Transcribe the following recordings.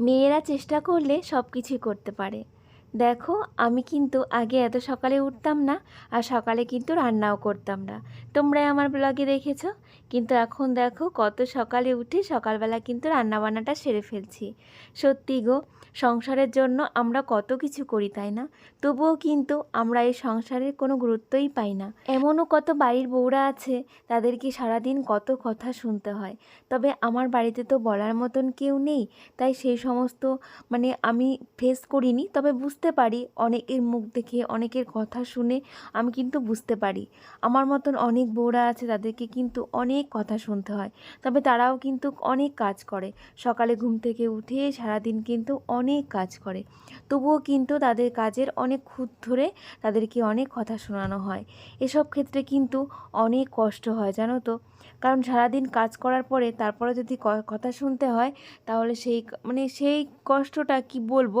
মেয়েরা চেষ্টা করলে সব কিছুই করতে পারে। দেখো, আমি কিন্তু আগে এত সকালে উঠতাম না আর সকালে কিন্তু রান্নাও করতাম না। তোমরাই আমার ব্লগে দেখেছ? কিন্তু এখন দেখো, কত সকালে উঠে সকালবেলা কিন্তু রান্নাবান্নাটা সেরে ফেলছি। সত্যি গো, সংসারের জন্য আমরা কত কিছু করি, তাই না? তবুও কিন্তু আমরা এই সংসারের কোনো গুরুত্বই পাই না। এমনও কত বাড়ির বউরা আছে, তাদেরকে সারাদিন কত কথা শুনতে হয়। তবে আমার বাড়িতে তো বলার মতন কেউ নেই, তাই সেই সমস্ত মানে আমি ফেস করিনি। তবে বুঝতে পারি, অনেকের মুখ দেখে, অনেকের কথা শুনে আমি কিন্তু বুঝতে পারি। আমার মতন অনেক বউরা আছে তাদেরকে কিন্তু অনেক কথা শুনতে হয়। তবে তারাও কিন্তু অনেক কাজ করে। সকালে ঘুম থেকে উঠে সারাদিন কিন্তু অনেক কাজ করে। তবুও কিন্তু তাদের কাজের অনেক খুঁত ধরে তাদেরকে অনেক কথা শোনানো হয়। এসব ক্ষেত্রে কিন্তু অনেক কষ্ট হয়, জানো তো? কারণ সারাদিন কাজ করার পরে তারপরে যদি কথা শুনতে হয়, তাহলে সেই মানে সেই কষ্টটা কি বলব?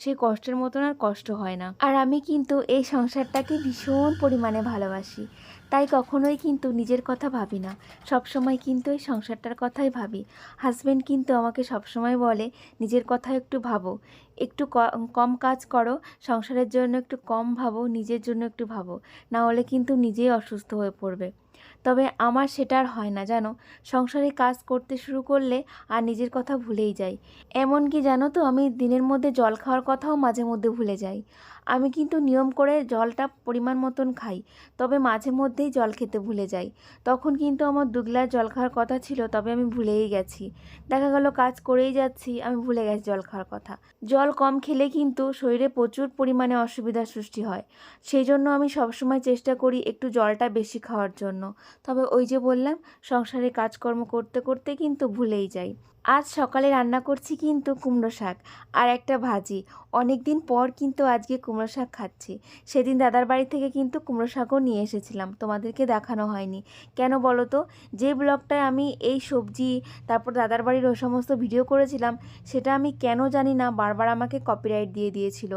সেই কষ্টের মতন আর কষ্ট হয় না। আর আমি কিন্তু এই সংসারটাকে ভীষণ পরিমাণে ভালোবাসি। তাই কখনোই কিন্তু নিজের কথা ভাবি না। সবসময় কিন্তু এই সংসারটার কথাই ভাবি। হাজব্যান্ড কিন্তু আমাকে সবসময় বলে, নিজের কথা একটু ভাবো। একটু কম কাজ করো। সংসারের জন্য একটু কম ভাবো। নিজের জন্য একটু ভাবো। না হলে কিন্তু নিজেই অসুস্থ হয়ে পড়বে। তবে আমার সেটা আর হয় না, জানো? সংসারে কাজ করতে শুরু করলে আর নিজের কথা ভুলেই যাই। এমনকি জানো তো, আমি দিনের মধ্যে জল খাওয়ার কথাও মাঝে মধ্যে ভুলে যাই। আমি কিন্তু নিয়ম করে জলটা পরিমাণ মতন খাই, তবে মাঝে মধ্যেই জল খেতে ভুলে যাই। তখন কিন্তু আমার দু গ্লাস জল খাওয়ার কথা ছিল, তবে আমি ভুলেই গেছি। দেখা গেল কাজ করেই যাচ্ছি, আমি ভুলে গেছি জল খাওয়ার কথা। জল কম খেলে কিন্তু শরীরে প্রচুর পরিমাণে অসুবিধার সৃষ্টি হয়। সেই জন্য আমি সবসময় চেষ্টা করি একটু জলটা বেশি খাওয়ার জন্য। তবে ওই যে বললাম, সংসারে কাজকর্ম করতে করতে কিন্তু ভুলেই যাই। আজ সকালে রান্না করছি কিন্তু কুমড়ো শাক আর একটা ভাজি। অনেক দিন পর কিন্তু আজকে কুমড়ো শাক খাচ্ছি। সেদিন দাদার বাড়ি থেকে কিন্তু কুমড়ো শাকও নিয়ে এসেছিলাম। তোমাদেরকে দেখানো হয়নি। কেন বলো তো? যে ব্লগটায় আমি এই সবজি, তারপর দাদার বাড়ির ওই সমস্ত ভিডিও করেছিলাম, সেটা আমি কেন জানি না বারবার আমাকে কপিরাইট দিয়ে দিয়েছিল।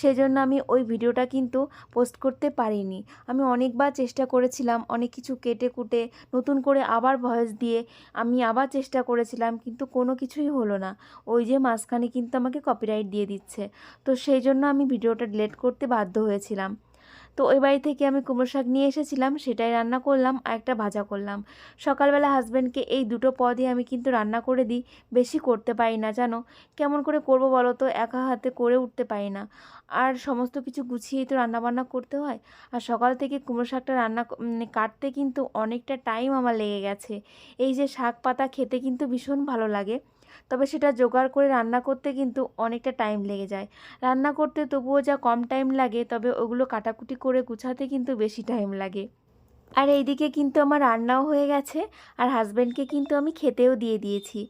সেজন্য আমি ওই ভিডিওটা কিন্তু পোস্ট করতে পারিনি। আমি অনেকবার চেষ্টা করেছিলাম, অনেক কিছু কেটে কুটে নতুন করে আবার ভয়েস দিয়ে আমি আবার চেষ্টা করেছিলাম, কিন্তু কোনো কিছুই হলো না। ওই যে মাঝখানে কিন্তু আমাকে কপিরাইট দিয়ে দিচ্ছে। তো সেই জন্য আমি ভিডিওটা ডিলেট করতে বাধ্য হয়েছিলাম। তো ওই বাড়ি থেকে আমি কুমড়ো শাক নিয়ে এসেছিলাম, সেটাই রান্না করলাম আর একটা ভাজা করলাম। সকালবেলা হাজব্যান্ডকে এই দুটো পদই আমি কিন্তু রান্না করে দিই, বেশি করতে পারি না, জানো? কেমন করে করব বলো তো? একা হাতে করে উঠতে পারি না। আর সমস্ত কিছু গুছিয়েই তো রান্নাবান্না করতে হয়। আর সকাল থেকে কুমড়ো শাকটা রান্না কাটতে কিন্তু অনেকটা টাইম আমার লেগে গেছে। এই যে শাক পাতা খেতে কিন্তু ভীষণ ভালো লাগে। তবে সেটা জোগাড় করে রান্না করতে কিন্তু অনেকটা টাইম লেগে যায়। রান্না করতে তবুও যা কম টাইম লাগে, তবে ওগুলো কাটাকুটি করে গুছাতে কিন্তু বেশি টাইম লাগে। আর এইদিকে কিন্তু আমার রান্নাও হয়ে গেছে, আর হাজব্যান্ডকে কিন্তু আমি খেতেও দিয়ে দিয়েছি।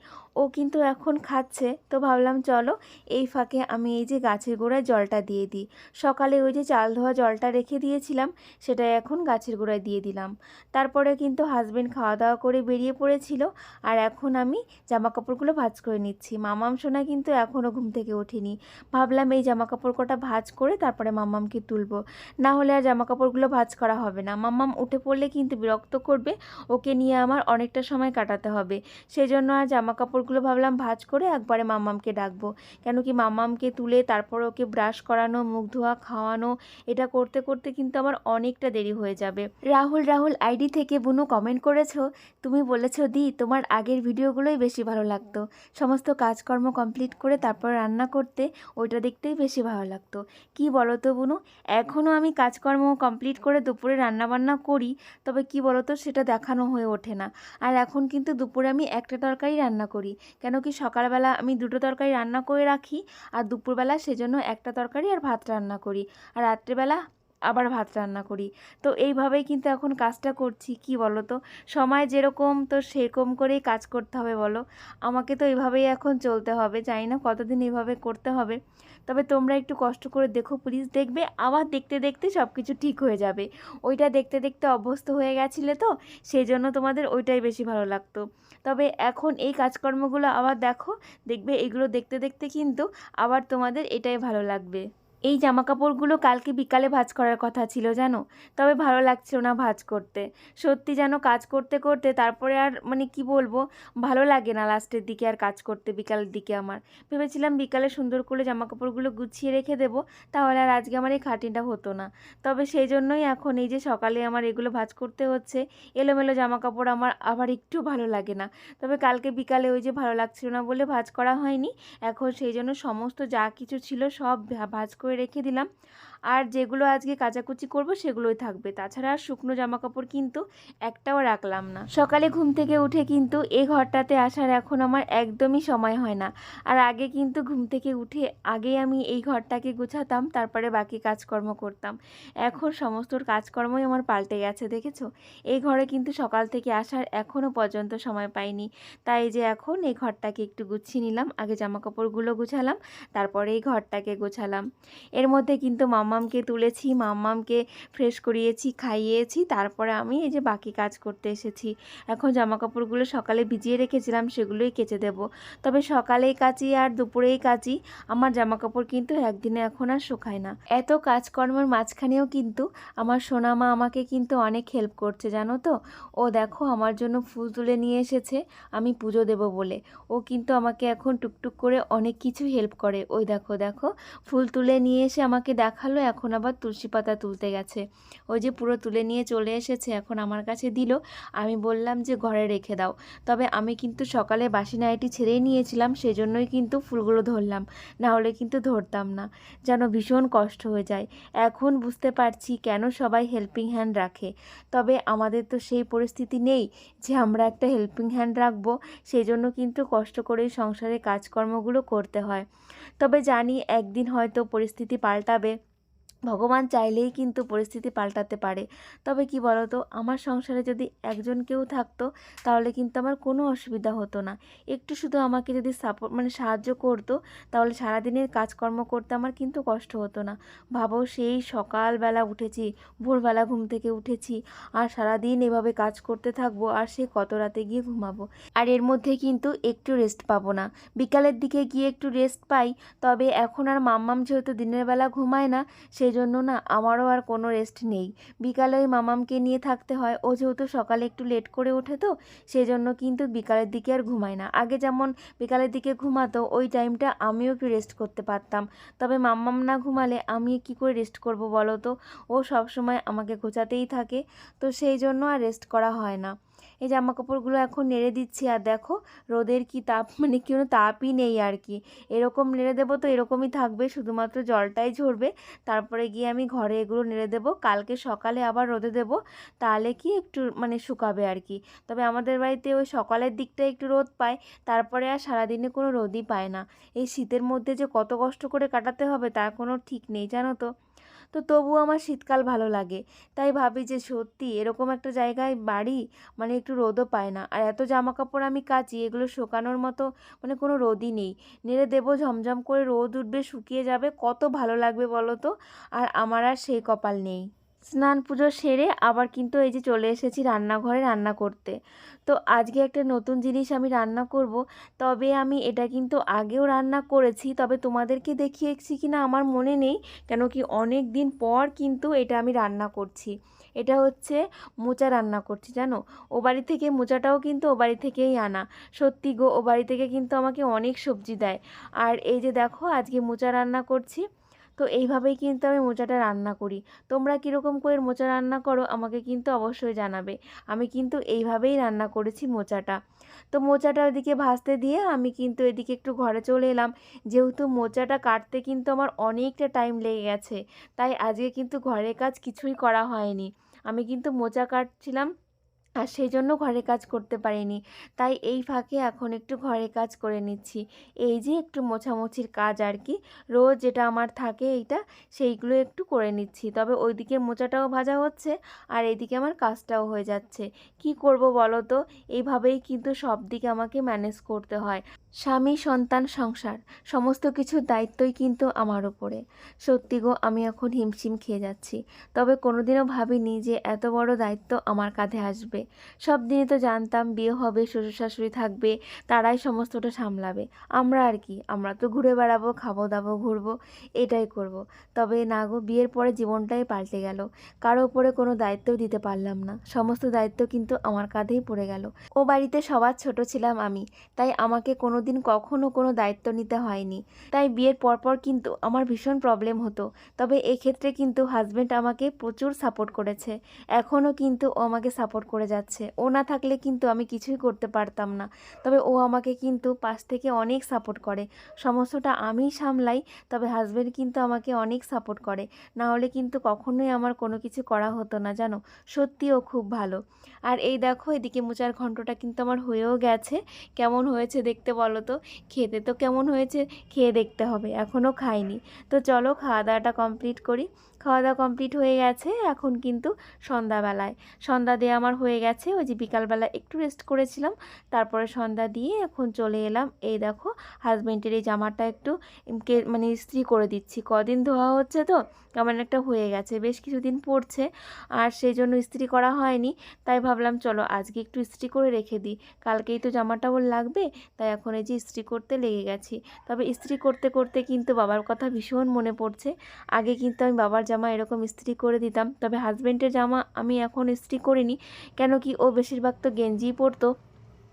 ও কিন্তু এখন খাচ্ছে। তো ভাবলাম, চলো এই ফাঁকে আমি এই যে গাছের গোড়ায় জলটা দিয়ে দিই। সকালে ওই যে চাল ধোয়া জলটা রেখে দিয়েছিলাম সেটা এখন গাছের গোড়ায় দিয়ে দিলাম। তারপরে কিন্তু হাজব্যান্ড খাওয়া দাওয়া করে বেরিয়ে পড়েছিল, আর এখন আমি জামা কাপড়গুলো ভাঁজ করে নিচ্ছি। মামাম সোনা কিন্তু এখনও ঘুম থেকে ওঠেনি। ভাবলাম এই জামা কাপড় কটা ভাজ করে তারপরে মামামকে তুলবো। না হলে আর জামা কাপড়গুলো ভাঁজ করা হবে না। মাম্মাম উঠে পড়লে কিন্তু বিরক্ত করবে, ওকে নিয়ে আমার অনেকটা সময় কাটাতে হবে। সেই জন্য আর জামা কাপড়গুলো ভাবলাম ভাজ করে একবারে মাম্মামকে ডাকবো। কেন কি মাম্মামকে তুলে তারপর ওকে ব্রাশ করানো, মুখ ধোয়া, খাওয়ানো, এটা করতে করতে কিন্তু আমার অনেকটা দেরি হয়ে যাবে। রাহুল রাহুল, আইডি থেকে বুনু কমেন্ট করেছ? তুমি বলেছ, দি, তোমার আগের ভিডিওগুলোই বেশি ভালো লাগতো। সমস্ত কাজকর্ম কমপ্লিট করে তারপর রান্না করতে ওইটা দেখতেই বেশি ভালো লাগতো। কি বলো তো বুনু? এখনও আমি কাজকর্ম কমপ্লিট করে দুপুরে রান্নাবান্না করি, তবে কি বলো তো সেটা দেখানো হয়ে ওঠে না। আর এখন কিন্তু দুপুরে আমি একটা তরকারি রান্না করি। কেন কি সকালবেলা আমি দুটো তরকারি রান্না করে রাখি আর দুপুরবেলা সেজন্য একটা তরকারি আর ভাত রান্না করি আর রাত্রেবেলা আবার ভাত রান্না করি। তো এইভাবেই কিন্তু এখন কাজটা করছি, কি বলো তো? সময় যেরকম তো সেরকম করেই কাজ করতে হবে বলো। আমাকে তো এইভাবেই এখন চলতে হবে, জানি না কতদিন এইভাবে করতে হবে। তবে তোমরা একটু কষ্ট করে দেখো প্লিজ দেখবে, আবার দেখতে দেখতে সব কিছু ঠিক হয়ে যাবে। ওইটা দেখতে দেখতে অভ্যস্ত হয়ে গেছিলে তো সেই জন্য তোমাদের ওইটাই বেশি ভালো লাগতো। তবে এখন এই কাজকর্মগুলো আবার দেখো, দেখবে এগুলো দেখতে দেখতে কিন্তু আবার তোমাদের এটাই ভালো লাগবে। এই জামা কাপড়গুলো কালকে বিকালে ভাঁজ করার কথা ছিল জানো? তবে ভালো লাগছিল না ভাঁজ করতে। সত্যি যেন কাজ করতে করতে তারপরে আর মানে কি বলব? ভালো লাগে না লাস্টের দিকে আর কাজ করতে বিকালের দিকে আমার। ভেবেছিলাম বিকালে সুন্দর করে জামা কাপড়গুলো গুছিয়ে রেখে দেবো, তাহলে আর আজকে আমার এই খাটিটা হতো না। তবে সেই জন্যই এখন এই যে সকালে আমার এগুলো ভাঁজ করতে হচ্ছে, এলোমেলো জামা কাপড় আমার আবার একটু ভালো লাগে না। তবে কালকে বিকালে ওই যে ভালো লাগছিল না বলে ভাঁজ করা হয়নি, এখন সেই জন্য সমস্ত যা কিছু ছিল সব ভাঁজ করে রেখে দিলাম। আর যেগুলো আজকে কাচাকুচি করব সেগুলোই থাকবে। তাছাড়া আর শুকনো জামা কাপড় কিন্তু একটাও রাখলাম না। সকালে ঘুম থেকে উঠে কিন্তু এই ঘরটাতে আসার এখন আমার একদমই সময় হয় না। আর আগে কিন্তু ঘুম থেকে উঠে আগেই আমি এই ঘরটাকে গুছাতাম, তারপরে বাকি কাজকর্ম করতাম। এখন সমস্ত কাজকর্মই আমার পাল্টে গেছে, দেখেছ? এই ঘরে কিন্তু সকাল থেকে আসার এখনও পর্যন্ত সময় পাইনি। তাই যে এখন এই ঘরটাকে একটু গুছিয়ে নিলাম, আগে জামা কাপড়গুলো গুছালাম, তারপরে এই ঘরটাকে গোছালাম। এর মধ্যে কিন্তু মাম্মামকে তুলেছি, মাম্মামকে ফ্রেশ করিয়েছি, খাইয়েছি, তারপরে আমি এই যে বাকি কাজ করতে এসেছি। এখন জামা কাপড়গুলো সকালে ভিজিয়ে রেখেছিলাম, সেগুলোই কেচে দেব। তবে সকালেই কাচি আর দুপুরেই কাচি, আমার জামা কাপড় কিন্তু একদিনে এখন আর শুকায় না। এত কাজকর্মের মাঝখানেও কিন্তু আমার সোনামা আমাকে কিন্তু অনেক হেল্প করছে, জানো তো? ও দেখো আমার জন্য ফুল তুলে নিয়ে এসেছে, আমি পুজো দেব বলে। ও কিন্তু আমাকে এখন টুকটুক করে অনেক কিছু হেল্প করে। ওই দেখো দেখো, ফুল তুলে নিয়ে এসে আমাকে দেখাল এখন আবার তুলসী পাতা তুলতে গেছে। ওই যে পুরো তুলে নিয়ে চলে এসেছে, এখন আমার কাছে দিল। আমি বললাম যে ঘরে রেখে দাও। তবে আমি কিন্তু সকালে বাসি নাইটি ছেড়েই নিয়েছিলাম, সেজন্যই কিন্তু ফুলগুলো ধরলাম। না হলে কিন্তু ধরতাম না। যেন ভীষণ কষ্ট হয়ে যায়। এখন বুঝতে পারছি কেন সবাই হেল্পিং হ্যান্ড রাখে। তবে আমাদের তো সেই পরিস্থিতি নেই যে আমরা একটা হেল্পিং হ্যান্ড রাখব সেই জন্য কিন্তু কষ্ট করেই সংসারে কাজকর্মগুলো করতে হয়। তবে জানি একদিন হয়তো পরিস্থিতি পাল্টাবে। ভগবান চাইলেই কিন্তু পরিস্থিতি পাল্টাতে পারে। তবে কি বলতো, আমার সংসারে যদি একজন কেউ থাকতো, তাহলে কিন্তু আমার কোনো অসুবিধা হতো না। একটু শুধু আমাকে যদি সাপোর্ট মানে সাহায্য করতো, তাহলে সারাদিনের কাজকর্ম করতে আমার কিন্তু কষ্ট হতো না। ভাবো সেই সকালবেলা উঠেছি, ভোরবেলা ঘুম থেকে উঠেছি, আর সারাদিন এভাবে কাজ করতে থাকব, আর সে কত রাতে গিয়ে ঘুমাবো? আর এর মধ্যে কিন্তু একটু রেস্ট পাবো না। বিকালের দিকে গিয়ে একটু রেস্ট পাই, তবে এখন আর মাম্মাম যেহেতু দিনের বেলা ঘুমায় না সেই জন্য না আমারও আর কোনো রেস্ট নেই। বিকালে ওই মামামকে নিয়ে থাকতে হয়। ও যেহেতু সকালে একটু লেট করে ওঠে তো সেই জন্য কিন্তু বিকালের দিকে আর ঘুমায় না। আগে যেমন বিকালের দিকে ঘুমাতো, ওই টাইমটা আমিও একটু রেস্ট করতে পারতাম। তবে মাম্মাম না ঘুমালে আমি কি করে রেস্ট করব বলো তো? ও সব সময় আমাকে গোছাতেই থাকে। তো সেই জন্য আর রেস্ট করা হয় না। এই জামা কাপড়গুলো এখন নেড়ে দিচ্ছি আর দেখো, রোদের কি তাপ মানে কোনো তাপই নেই আর কি। এরকম নেড়ে দেবো তো এরকমই থাকবে, শুধুমাত্র জলটাই ঝরবে। তারপরে গিয়ে আমি ঘরে এগুলো নেড়ে দেবো, কালকে সকালে আবার রোদে দেবো, তাহলে কি একটু মানে শুকাবে আর কি। তবে আমাদের বাড়িতে ওই সকালের দিকটা একটু রোদ পায়, তারপরে আর সারাদিনে কোনো রোদই পায় না। এই শীতের মধ্যে যে কত কষ্ট করে কাটাতে হবে তার কোনো ঠিক নেই, জানো তো। তো তবুও আমার শীতকাল ভালো লাগে। তাই ভাবি যে সত্যি এরকম একটা জায়গায় বাড়ি মানে একটু রোদও পায় না। আর এত জামা কাপড় আমি কাচি, এগুলো শোকানোর মতো মানে কোনো রোদই নেই। নেড়ে দেবো, ঝমঝম করে রোদ উঠবে, শুকিয়ে যাবে, কত ভালো লাগবে বলো তো? আর আমার আর সেই কপাল নেই। স্নান পুজো সেরে আবার কিন্তু এই যে চলে এসেছি রান্নাঘরে রান্না করতে। তো আজকে একটা নতুন জিনিস আমি রান্না করব। তবে আমি এটা কিন্তু আগেও রান্না করেছি, তবে তোমাদেরকে দেখিয়েছি কি না আমার মনে নেই, কেন কি অনেক দিন পর কিন্তু এটা আমি রান্না করছি। এটা হচ্ছে মোচা রান্না করছি, জানো? ও বাড়ি থেকে মোচাটাও কিন্তু ও বাড়ি থেকেই আনা। সত্যি গো, ও বাড়ি থেকে কিন্তু আমাকে অনেক সবজি দেয়। আর এই যে দেখো, আজকে মোচা রান্না করছি। তো এইভাবেই কিন্তু আমি মোচাটা রান্না করি। তোমরা কীরকম করে মোচা রান্না করো আমাকে কিন্তু অবশ্যই জানাবে। আমি কিন্তু এইভাবেই রান্না করেছি মোচাটা। তো মোচাটা ওদিকে ভাজতে দিয়ে আমি কিন্তু এদিকে একটু ঘরে চলে এলাম। যেহেতু মোচাটা কাটতে কিন্তু আমার অনেকটা টাইম লেগে গেছে, তাই আজকে কিন্তু ঘরের কাজ কিছুই করা হয়নি। আমি কিন্তু মোচা কাটছিলাম আর সেই জন্য ঘরে কাজ করতে পারিনি। তাই এই ফাঁকে এখন একটু ঘরে কাজ করে নিচ্ছি। এই যে একটু মোছামুছির কাজ আর কি, রোজ যেটা আমার থাকে এইটা, সেইগুলো একটু করে নিচ্ছি। তবে ওইদিকে মোচাটাও ভাজা হচ্ছে আর এইদিকে আমার কাজটাও হয়ে যাচ্ছে। কি করব বলো তো? এইভাবেই কিন্তু সব দিকে আমাকে ম্যানেজ করতে হয়। স্বামী, সন্তান, সংসার, সমস্ত কিছুর দায়িত্বই কিন্তু আমার ওপরে সত্যি গো, আমি এখন হিমশিম খেয়ে যাচ্ছি। তবে কোনোদিনও ভাবিনি যে এত বড় দায়িত্ব আমার কাঁধে আসবে। সব দিনই তো জানতাম বিয়ে হবে শ্বশুর শাশুড়ি থাকবে, তারাই সমস্তটা সামলাবে। আমরা আর কি? আমরা তো ঘুরে বেড়াবো, খাব দাবো, ঘুরবো, এটাই করব। তবে না গো, বিয়ের পরে জীবনটাই পাল্টে গেল। কারও ওপরে কোনো দায়িত্ব দিতে পারলাম না। সমস্ত দায়িত্ব কিন্তু আমার কাঁধেই পড়ে গেল। ও বাড়িতে সবার ছোট ছিলাম আমি, তাই আমাকে কোনো দিন কখনও কোনো দায়িত্ব নিতে হয়নি। তাই বিয়ের পরপর কিন্তু আমার ভীষণ প্রবলেম হতো। তবে এক্ষেত্রে কিন্তু হাজব্যান্ড আমাকে প্রচুর সাপোর্ট করেছে। এখনও কিন্তু ও আমাকে সাপোর্ট করে যাচ্ছে। ও না থাকলে কিন্তু আমি কিছুই করতে পারতাম না। তবে ও আমাকে কিন্তু পাশ থেকে অনেক সাপোর্ট করে। সমস্যাটা আমিই সামলাই, তবে হাজব্যান্ড কিন্তু আমাকে অনেক সাপোর্ট করে। না হলে কিন্তু কখনোই আমার কোনো কিছু করা হতো না, জানো? সত্যি ও খুব ভালো। আর এই দেখো, এদিকে মোচার ঘন্টটা কিন্তু আমার হয়েও গেছে। কেমন হয়েছে দেখতে বলো। তো? খেতে তো কেমন হয়েছে? খেয়ে দেখতে হবে এখনও খাইনি। তো চলো খাওয়া দাওয়াটা কমপ্লিট করি। খাওয়া দাওয়া কমপ্লিট হয়ে গেছে, এখন কিন্তু সন্ধ্যাবেলায়। সন্ধ্যা দিয়ে আমার হয়ে গেছে, ওই যে বিকালবেলা একটু রেস্ট করেছিলাম, তারপরে সন্ধ্যা দিয়ে এখন চলে এলাম। এই দেখো হাজব্যান্ডের এই জামাটা একটু মানে ইস্ত্রি করে দিচ্ছি। কদিন ধোয়া হচ্ছে তো, কেমন একটা হয়ে গেছে, বেশ কিছুদিন পড়ছে, আর সেই জন্য ইস্ত্রি করা হয়নি। তাই ভাবলাম, চলো আজকে একটু ইস্ত্রি করে রেখে দিই। কালকেই তো জামাটা ওর লাগবে, তাই এখন এই যে ইস্ত্রি করতে লেগে গেছি। তবে ইস্ত্রি করতে করতে কিন্তু বাবার কথা ভীষণ মনে পড়ছে। আগে কিন্তু আমি বাবার এরকম ইস্ত্রি করে দিতাম। তবে হাজব্যান্ডের জামা আমি এখন ইস্ত্রি করিনি। কেন কি ও বেশিরভাগ তো গেঞ্জিই পরতো।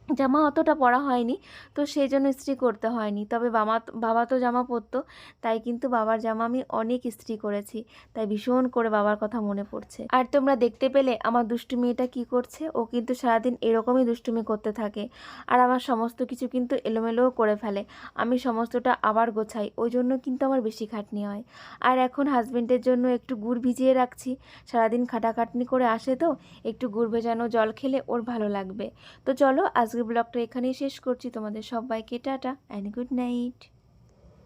জামা অতটা পরা হয়নি। তো সেই জন্য ইস্ত্রি করতে হয়নি। তবে বাবা বাবা তো জামা পরতো, তাই কিন্তু বাবার জামা আমি অনেক ইস্ত্রি করেছি। তাই ভীষণ করে বাবার কথা মনে পড়ছে। আর তোমরা দেখতে পেলে আমার দুষ্টু মেয়েটা কী করছে। ও কিন্তু সারাদিন এরকমই দুষ্টুমি করতে থাকে। আর আমার সমস্ত কিছু কিন্তু এলোমেলোও করে ফেলে। আমি সমস্তটা আবার গোছাই। ওই জন্য কিন্তু আমার বেশি খাটনি হয়। আর এখন হাজবেন্ডের জন্য একটু গুড় ভিজিয়ে রাখছি। সারাদিন খাটাখাটনি করে আসে তো, একটু গুড় ভেজানো জল খেলে ওর ভালো লাগবে। তো চলো আজকের ব্লগটা এখানেই শেষ করছি। তোমাদের সবাইকে টাটা অ্যান্ড গুড নাইট